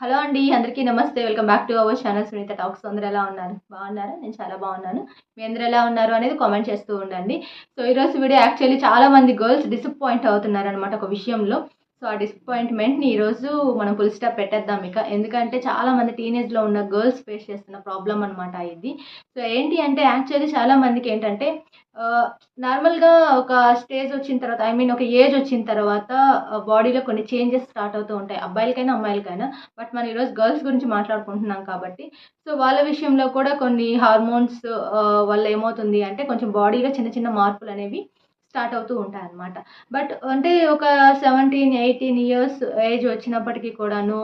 Hello అండి అందరికీ నమస్తే. Welcome back to our channel Sunitha talks. అందరూ ఎలా ఉన్నారు? బాగున్నారా? నేను చాలా బాగున్నాను. మీ అందరూ ఎలా ఉన్నారు అనేది కామెంట్ చేస్తూ ఉండండి. సో ఈరోజు వీడియో యాక్చువల్లీ చాలా మంది గర్ల్స్ డిసప్పాయింట్ అవుతున్నారు అనమాట ఒక విషయంలో. సో ఆ డిసప్పాయింట్మెంట్ని ఈరోజు మనం ఫుల్ స్టాప్ పెట్టేద్దాం ఇక. ఎందుకంటే చాలా మంది టీనేజ్లో ఉన్న గర్ల్స్ ఫేస్ చేస్తున్న ప్రాబ్లం అనమాట ఇది. సో ఏంటి అంటే యాక్చువల్లీ చాలామందికి ఏంటంటే నార్మల్గా ఒక స్టేజ్ వచ్చిన తర్వాత ఐ మీన్ ఒక ఏజ్ వచ్చిన తర్వాత బాడీలో కొన్ని చేంజెస్ స్టార్ట్ అవుతూ ఉంటాయి. అబ్బాయిలకైనా అమ్మాయిలకైనా. బట్ మనం ఈరోజు గర్ల్స్ గురించి మాట్లాడుకుంటున్నాం కాబట్టి. సో వాళ్ళ విషయంలో కూడా కొన్ని హార్మోన్స్ వల్ల ఏమవుతుంది అంటే కొంచెం బాడీలో చిన్న చిన్న మార్పులు అనేవి స్టార్ట్ అవుతూ ఉంటాయి అన్నమాట బట్ అంటే ఒక సెవెంటీన్ ఎయిటీన్ ఇయర్స్ ఏజ్ వచ్చినప్పటికీ కూడాను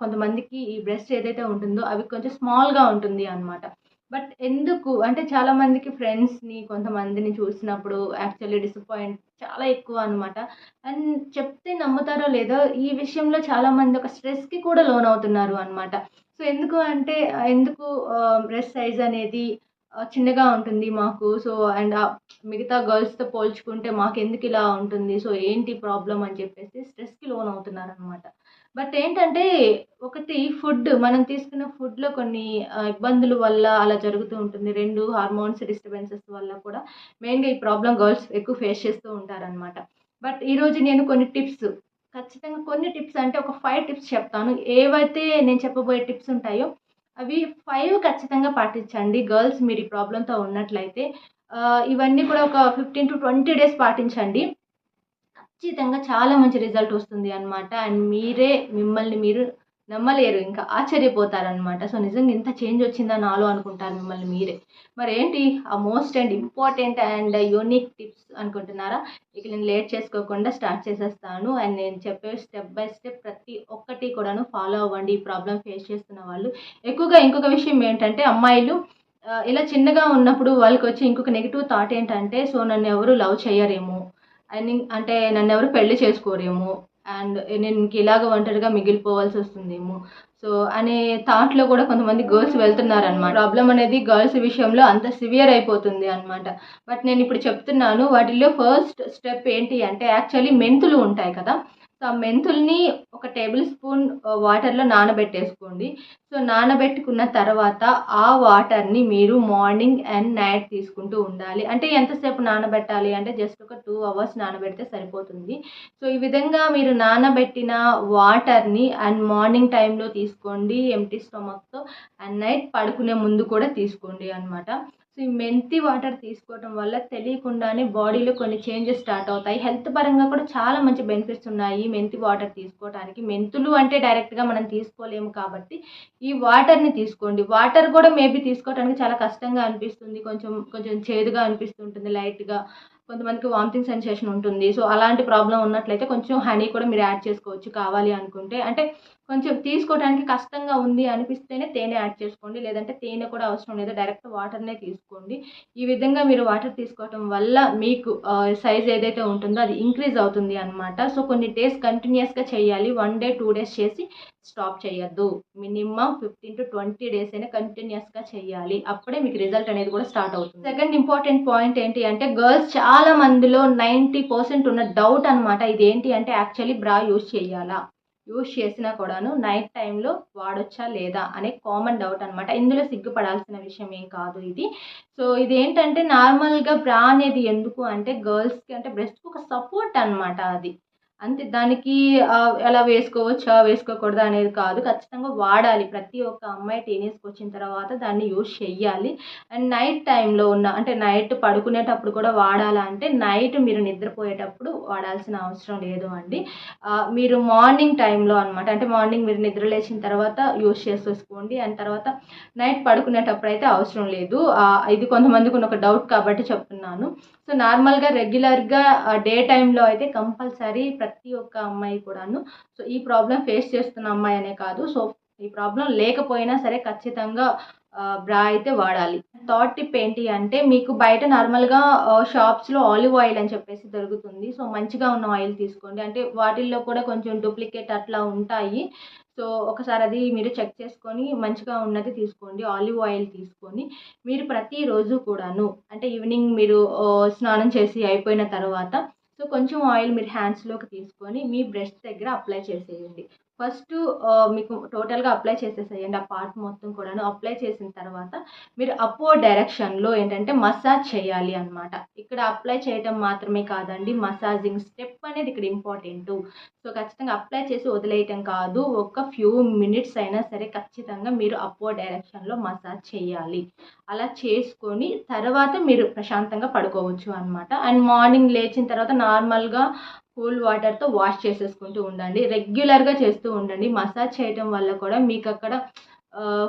కొంతమందికి ఈ బ్రెస్ట్ ఏదైతే ఉంటుందో అవి కొంచెం స్మాల్గా ఉంటుంది అనమాట బట్ ఎందుకు? అంటే చాలా మందికి ఫ్రెండ్స్ని కొంతమందిని చూసినప్పుడు యాక్చువల్లీ డిసప్పాయింట్ చాలా ఎక్కువ అనమాట అండ్ చెప్తే నమ్ముతారో లేదో ఈ విషయంలో చాలా మంది ఒక స్ట్రెస్కి కూడా లోన్ అవుతున్నారు అనమాట సో ఎందుకు అంటే ఎందుకు బ్రెస్ట్ సైజ్ అనేది చిన్నగా ఉంటుంది మాకు. సో అండ్ మిగతా గర్ల్స్తో పోల్చుకుంటే మాకు ఎందుకు ఇలా ఉంటుంది? సో ఏంటి ప్రాబ్లం అని చెప్పేసి స్ట్రెస్కి లోన్ అవుతున్నారనమాట బట్ ఏంటంటే ఒకటి ఫుడ్ మనం తీసుకున్న ఫుడ్లో కొన్ని ఇబ్బందుల వల్ల అలా జరుగుతూ ఉంటుంది. రెండు హార్మోన్స్ డిస్టర్బెన్సెస్ వల్ల కూడా మెయిన్గా ఈ ప్రాబ్లం గర్ల్స్ ఎక్కువ ఫేస్ చేస్తూ ఉంటారనమాట బట్ ఈరోజు నేను కొన్ని టిప్స్ ఖచ్చితంగా కొన్ని టిప్స్ అంటే ఒక ఫైవ్ టిప్స్ చెప్తాను. ఏవైతే నేను చెప్పబోయే టిప్స్ ఉంటాయో అవి ఫైవ్ ఖచ్చితంగా పాటించండి. గర్ల్స్ మీరు ఈ ప్రాబ్లంతో ఉన్నట్లయితే ఇవన్నీ కూడా ఒక ఫిఫ్టీన్ టు ట్వంటీ డేస్ పాటించండి. ఖచ్చితంగా చాలా మంచి రిజల్ట్ వస్తుంది అనమాట అండ్ మీరే మిమ్మల్ని మీరు నమ్మలేరు ఇంకా ఆశ్చర్యపోతారనమాట సో నిజంగా ఇంత చేంజ్ వచ్చిందా నాలో అనుకుంటారు మిమ్మల్ని మీరే. మరి ఏంటి ఆ most and important and unique tips అనుకుంటున్నారా? ఇక నేను లేట్ చేసుకోకుండా స్టార్ట్ చేసేస్తాను. అండ్ నేను చెప్పే స్టెప్ బై స్టెప్ ప్రతి ఒక్కటి కూడాను ఫాలో అవ్వండి. ఈ ప్రాబ్లం ఫేస్ చేస్తున్న వాళ్ళు. ఎక్కువగా ఇంకొక విషయం ఏంటంటే అమ్మాయిలు ఇలా చిన్నగా ఉన్నప్పుడు వాళ్ళకి వచ్చి ఇంకొక నెగిటివ్ థాట్ ఏంటంటే సో నన్ను ఎవరు లవ్ చేయరేమో? అండ్ అంటే నన్ను ఎవరు పెళ్ళి చేసుకోరేమో? అండ్ నేను ఇంక ఇలాగ ఒంటరిగా మిగిలిపోవాల్సి వస్తుందేమో. సో అనే థాట్లో కూడా కొంతమంది గర్ల్స్ వెళ్తున్నారు అనమాట ప్రాబ్లం అనేది గర్ల్స్ విషయంలో అంత సివియర్ అయిపోతుంది అనమాట బట్ నేను ఇప్పుడు చెప్తున్నాను వాటిల్లో ఫస్ట్ స్టెప్ ఏంటి అంటే యాక్చువల్లీ మెంతులు ఉంటాయి కదా సో ఆ మెంతుల్ని ఒక టేబుల్ స్పూన్ వాటర్లో నానబెట్టేసుకోండి. సో నానబెట్టుకున్న తర్వాత ఆ వాటర్ని మీరు మార్నింగ్ అండ్ నైట్ తీసుకుంటూ ఉండాలి. అంటే ఎంతసేపు నానబెట్టాలి అంటే జస్ట్ ఒక టూ అవర్స్ నానబెడితే సరిపోతుంది. సో ఈ విధంగా మీరు నానబెట్టిన వాటర్ని అండ్ మార్నింగ్ టైంలో తీసుకోండి ఎంటీ స్టమక్తో అండ్ నైట్ పడుకునే ముందు కూడా తీసుకోండి అనమాట సో ఈ మెంతి వాటర్ తీసుకోవటం వల్ల తెలియకుండానే బాడీలో కొన్ని చేంజెస్ స్టార్ట్ అవుతాయి. హెల్త్ పరంగా కూడా చాలా మంచి బెనిఫిట్స్ ఉన్నాయి మెంతి వాటర్ తీసుకోవడానికి మెంతులు అంటే డైరెక్ట్గా మనం తీసుకోలేము కాబట్టి ఈ వాటర్ని తీసుకోండి. వాటర్ కూడా మేబీ తీసుకోవడానికి చాలా కష్టంగా అనిపిస్తుంది. కొంచెం కొంచెం చేదుగా అనిపిస్తుంటుంది లైట్గా కొంతమందికి వామిటింగ్ సెన్సేషన్ ఉంటుంది. సో అలాంటి ప్రాబ్లం ఉన్నట్లయితే కొంచెం హనీ కూడా మీరు యాడ్ చేసుకోవచ్చు కావాలి అనుకుంటే. అంటే కొంచెం తీసుకోవడానికి కష్టంగా ఉంది అనిపిస్తేనే తేనె యాడ్ చేసుకోండి. లేదంటే తేనె కూడా అవసరం లేదు. డైరెక్ట్ వాటర్నే తీసుకోండి. ఈ విధంగా మీరు వాటర్ తీసుకోవటం వల్ల మీకు సైజ్ ఏదైతే ఉంటుందో అది ఇంక్రీజ్ అవుతుంది అనమాట సో కొన్ని డేస్ కంటిన్యూస్గా చేయాలి. వన్ డే టూ డేస్ చేసి స్టాప్ చేయొద్దు. Minimum fifteen to twenty days అయినా కంటిన్యూస్గా చేయాలి. అప్పుడే మీకు రిజల్ట్ అనేది కూడా స్టార్ట్ అవుతుంది. సెకండ్ ఇంపార్టెంట్ పాయింట్ ఏంటి అంటే గర్ల్స్ చాలా మందిలో నైంటీ పర్సెంట్ ఉన్న డౌట్ అనమాట ఇది ఏంటి అంటే యాక్చువల్లీ బ్రా యూజ్ చేయాలా? యూజ్ చేసినా కూడాను నైట్ టైంలో వాడొచ్చా లేదా అనే కామన్ డౌట్ అనమాట ఇందులో సిగ్గుపడాల్సిన విషయం ఏం కాదు ఇది. సో ఇది ఏంటంటే నార్మల్గా బ్రా అనేది ఎందుకు అంటే గర్ల్స్కి అంటే బ్రెస్ట్కి ఒక సపోర్ట్ అనమాట అది. అంతే. దానికి ఎలా వేసుకోవచ్చా వేసుకోకూడదా అనేది కాదు. ఖచ్చితంగా వాడాలి. ప్రతి ఒక్క అమ్మాయి టీనేజ్కి వచ్చిన తర్వాత దాన్ని యూజ్ చెయ్యాలి. అండ్ నైట్ టైంలో ఉన్న అంటే నైట్ పడుకునేటప్పుడు కూడా వాడాలా అంటే నైట్ మీరు నిద్రపోయేటప్పుడు వాడాల్సిన అవసరం లేదు అండి. మీరు మార్నింగ్ టైంలో అనమాట అంటే మార్నింగ్ మీరు నిద్ర లేచిన తర్వాత యూజ్ చేసేసుకోండి. అండ్ తర్వాత నైట్ పడుకునేటప్పుడు అయితే అవసరం లేదు. ఇది కొంతమందికి ఉన్న ఒక డౌట్ కాబట్టి చెప్తున్నాను. సో నార్మల్గా రెగ్యులర్గా డే టైంలో అయితే కంపల్సరీ ప్రతి ఒక్క అమ్మాయి కూడాను. సో ఈ ప్రాబ్లం ఫేస్ చేస్తున్న అమ్మాయి అనే కాదు. సో ఈ ప్రాబ్లం లేకపోయినా సరే ఖచ్చితంగా బ్రా అయితే వాడాలి. థర్డ్ టిప్ ఏంటి అంటే మీకు బయట నార్మల్గా షాప్స్లో ఆలివ్ ఆయిల్ అని చెప్పేసి దొరుకుతుంది. సో మంచిగా ఉన్న ఆయిల్ తీసుకోండి. అంటే వాటిల్లో కూడా కొంచెం డూప్లికేట్ అట్లా ఉంటాయి. సో ఒకసారి అది మీరు చెక్ చేసుకొని మంచిగా ఉన్నది తీసుకోండి ఆలివ్ ఆయిల్ తీసుకొని మీరు ప్రతిరోజు కూడాను అంటే ఈవినింగ్ మీరు స్నానం చేసి అయిపోయిన తర్వాత సో కొంచెం ఆయిల్ మీరు హ్యాండ్స్లోకి తీసుకొని మీ బ్రెస్ట్ దగ్గర అప్లై చేసేయండి. ఫస్ట్ మీకు టోటల్గా అప్లై చేసేసేయండి ఆ పార్ట్ మొత్తం కూడాను. అప్లై చేసిన తర్వాత మీరు అపో డైరెక్షన్లో ఏంటంటే మసాజ్ చేయాలి అనమాట ఇక్కడ అప్లై చేయటం మాత్రమే కాదండి మసాజింగ్ స్టెప్ అనేది ఇక్కడ ఇంపార్టెంట్. సో ఖచ్చితంగా అప్లై చేసి వదిలేయటం కాదు ఒక ఫ్యూ మినిట్స్ అయినా సరే ఖచ్చితంగా మీరు అపో డైరెక్షన్లో మసాజ్ చేయాలి. అలా చేసుకొని తర్వాత మీరు ప్రశాంతంగా పడుకోవచ్చు అనమాట అండ్ మార్నింగ్ లేచిన తర్వాత నార్మల్గా కూల్ వాటర్తో వాష్ చేసేసుకుంటూ ఉండండి. రెగ్యులర్గా చేస్తూ ఉండండి. మసాజ్ చేయటం వల్ల కూడా మీకు అక్కడ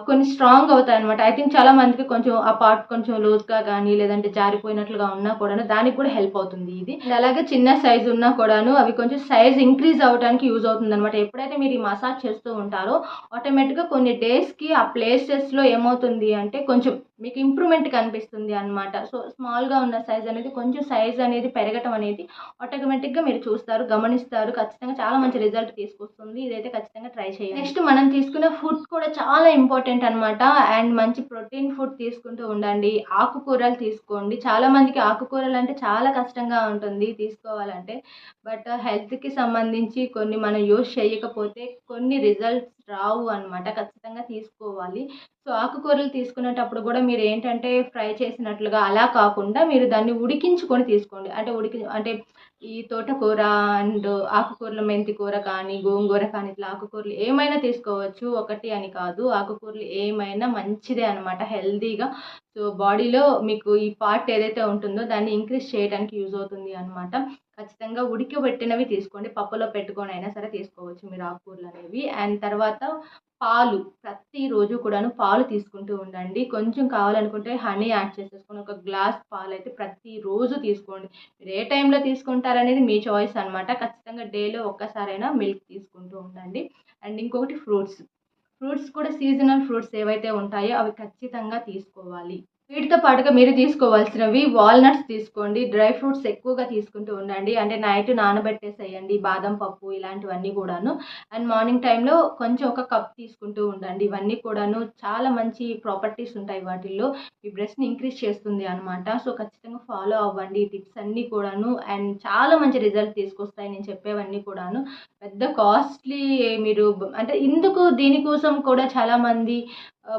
కొన్ని స్ట్రాంగ్ అవుతాయి అనమాట ఐ థింక్ చాలా మందికి కొంచెం ఆ పార్ట్ కొంచెం లూజ్గా కానీ లేదంటే జారిపోయినట్లుగా ఉన్నా కూడాను దానికి కూడా హెల్ప్ అవుతుంది ఇది. అలాగే చిన్న సైజు ఉన్నా కూడాను అవి కొంచెం సైజ్ ఇంక్రీజ్ అవడానికి యూజ్ అవుతుంది అనమాట ఎప్పుడైతే మీరు ఈ మసాజ్ చేస్తూ ఉంటారో ఆటోమేటిక్గా కొన్ని డేస్కి ఆ ప్లేసెస్లో ఏమవుతుంది అంటే కొంచెం మీకు ఇంప్రూవ్మెంట్ కనిపిస్తుంది అనమాట సో స్మాల్గా ఉన్న సైజ్ అనేది కొంచెం సైజ్ అనేది పెరగటం అనేది ఆటోమేటిక్గా మీరు చూస్తారు గమనిస్తారు. ఖచ్చితంగా చాలా మంచి రిజల్ట్ తీసుకొస్తుంది. ఇదైతే ఖచ్చితంగా ట్రై చేయాలి నెక్స్ట్ మనం తీసుకునే ఫుడ్ కూడా చాలా ఇంపార్టెంట్ అనమాట అండ్ మంచి ప్రోటీన్ ఫుడ్ తీసుకుంటూ ఉండండి. ఆకుకూరలు తీసుకోండి. చాలా మందికి ఆకుకూరలు అంటే చాలా కష్టంగా ఉంటుంది తీసుకోవాలంటే. బట్ హెల్త్కి సంబంధించి కొన్ని మనం యూజ్ చేయకపోతే కొన్ని రిజల్ట్స్ రావు అనమాట ఖచ్చితంగా తీసుకోవాలి. సో ఆకుకూరలు తీసుకునేటప్పుడు కూడా మీరు ఏంటంటే ఫ్రై చేసినట్లుగా అలా కాకుండా మీరు దాన్ని ఉడికించుకొని తీసుకోండి. అంటే ఉడికి అంటే ఈ తోటకూర అండ్ ఆకుకూరలు మెంతి కూర కానీ గోంగూర కానీ ఇట్లా ఆకుకూరలు ఏమైనా తీసుకోవచ్చు. ఒకటి అని కాదు. ఆకుకూరలు ఏమైనా మంచిదే అనమాట హెల్తీగా. సో బాడీలో మీకు ఈ పార్ట్ ఏదైతే ఉంటుందో దాన్ని ఇంక్రీజ్ చేయడానికి యూజ్ అవుతుంది అనమాట ఖచ్చితంగా ఉడికబెట్టినవి తీసుకోండి. పప్పులో పెట్టుకొని అయినా సరే తీసుకోవచ్చు మీరు ఆకుకూరలు అనేవి. అండ్ తర్వాత పాలు ప్రతిరోజు కూడాను పాలు తీసుకుంటూ ఉండండి. కొంచెం కావాలనుకుంటే హనీ యాడ్ చేసేసుకొని ఒక గ్లాస్ పాలు అయితే ప్రతిరోజు తీసుకోండి. మీరు ఏ టైంలో తీసుకుంటారనేది మీ చాయిస్ అనమాట ఖచ్చితంగా డేలో ఒక్కసారైనా మిల్క్ తీసుకుంటూ ఉండండి. అండ్ ఇంకొకటి ఫ్రూట్స్. ఫ్రూట్స్ కూడా సీజనల్ ఫ్రూట్స్ ఏవైతే ఉంటాయో అవి ఖచ్చితంగా తీసుకోవాలి. వీటితో పాటుగా మీరు తీసుకోవాల్సినవి వాల్నట్స్ తీసుకోండి డ్రై ఫ్రూట్స్ ఎక్కువగా తీసుకుంటూ ఉండండి. అంటే నైట్ నానబెట్టేసేయండి బాదం పప్పు ఇలాంటివన్నీ కూడాను. అండ్ మార్నింగ్ టైంలో కొంచెం ఒక కప్ తీసుకుంటూ ఉండండి. ఇవన్నీ కూడాను చాలా మంచి ప్రాపర్టీస్ ఉంటాయి వాటిల్లో. ఈ బ్రెస్ట్ని ఇంక్రీజ్ చేస్తుంది అనమాట సో ఖచ్చితంగా ఫాలో అవ్వండి. టిప్స్ అన్నీ కూడాను అండ్ చాలా మంచి రిజల్ట్ తీసుకొస్తాయి నేను చెప్పేవన్నీ కూడాను. పెద్ద కాస్ట్లీ మీరు అంటే ఇందుకు దీనికోసం కూడా చాలామంది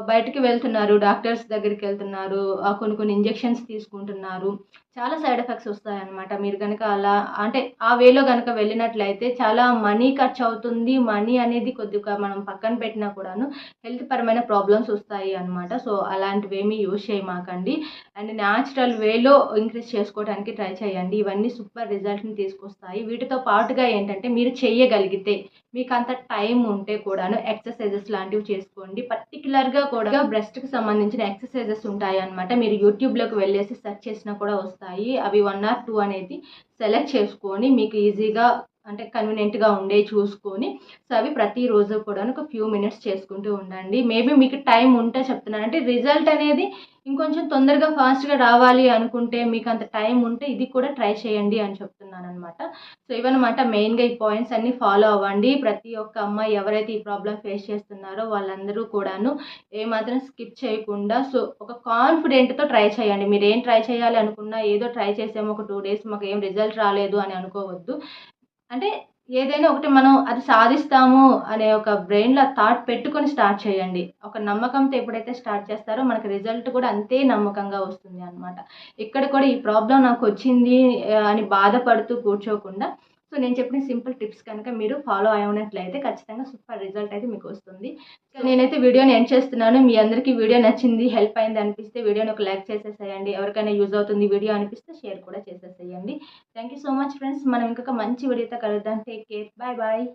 బయటికి వెళ్తున్నారు డాక్టర్స్ దగ్గరికి వెళ్తున్నారు కొన్ని కొన్ని ఇంజెక్షన్స్ తీసుకుంటున్నారు. చాలా సైడ్ ఎఫెక్ట్స్ వస్తాయన్నమాట. మీరు కనుక అలా అంటే ఆ వేలో కనుక వెళ్ళినట్లయితే చాలా మనీ ఖర్చు అవుతుంది మనీ అనేది కొద్దిగా మనం పక్కన పెట్టినా కూడాను హెల్త్ పరమైన ప్రాబ్లమ్స్ వస్తాయి అనమాట సో అలాంటివి ఏమీ యూజ్ చేయమాకండి. అండ్ న్యాచురల్ వేలో ఇంక్రీజ్ చేసుకోవడానికి ట్రై చేయండి. ఇవన్నీ సూపర్ రిజల్ట్ని తీసుకొస్తాయి. వీటితో పాటుగా ఏంటంటే మీరు చేయగలిగితే మీకు అంత టైం ఉంటే కూడాను ఎక్సర్సైజెస్ లాంటివి చేసుకోండి. పర్టికులర్గా కూడా బ్రెస్ట్కి సంబంధించిన ఎక్సర్సైజెస్ ఉంటాయి అనమాట మీరు యూట్యూబ్లోకి వెళ్ళేసి సెర్చ్ చేసినా కూడా వస్తాయి. అవి వన్ ఆర్ టూ అనేది సెలెక్ట్ చేసుకొని మీకు ఈజీగా అంటే కన్వీనియంట్గా ఉండే చూసుకొని సో అవి ప్రతిరోజు కూడా ఒక ఫ్యూ మినిట్స్ చేసుకుంటూ ఉండండి. మేబీ మీకు టైం ఉంటే చెప్తున్నాను. అంటే రిజల్ట్ అనేది ఇంకొంచెం తొందరగా ఫాస్ట్గా రావాలి అనుకుంటే మీకు అంత టైం ఉంటే ఇది కూడా ట్రై చేయండి అని చెప్తున్నాను అనమాట సో ఇవన్నమాట మెయిన్గా ఈ పాయింట్స్ అన్నీ ఫాలో అవ్వండి. ప్రతి ఒక్క అమ్మాయి ఎవరైతే ఈ ప్రాబ్లం ఫేస్ చేస్తున్నారో వాళ్ళందరూ కూడాను ఏమాత్రం స్కిప్ చేయకుండా సో ఒక కాన్ఫిడెంట్తో ట్రై చేయండి. మీరు ఏం ట్రై చేయాలి అనుకున్నా ఏదో ట్రై చేసాము ఒక టూ డేస్ మాకు ఏం రిజల్ట్ రాలేదు అని అనుకోవద్దు. అంటే ఏదైనా ఒకటి మనం అది సాధిస్తాము అనే ఒక బ్రెయిన్లో థాట్ పెట్టుకొని స్టార్ట్ చేయండి. ఒక నమ్మకంతో ఎప్పుడైతే స్టార్ట్ చేస్తారో మనకి రిజల్ట్ కూడా అంతే నమ్మకంగా వస్తుంది అనమాట ఇక్కడ కూడా ఈ ప్రాబ్లం నాకు వచ్చింది అని బాధపడుతూ కూర్చోకుండా సో నేను చెప్పిన సింపుల్ టిప్స్ కనుక మీరు ఫాలో అయినట్లయితే ఖచ్చితంగా సూపర్ రిజల్ట్ అయితే మీకు వస్తుంది. సో నేనైతే వీడియోని ఎండ్ చేస్తున్నాను. మీ అందరికీ వీడియో నచ్చింది హెల్ప్ అయింది అనిపిస్తే వీడియోని ఒక లైక్ చేసేసేయండి. ఎవరికైనా యూజ్ అవుతుంది వీడియో అనిపిస్తే షేర్ కూడా చేసేసేయండి. Thank you so much friends మనం ఇంకొక మంచి వీడియోతో కలుద్దాం. Take care bye bye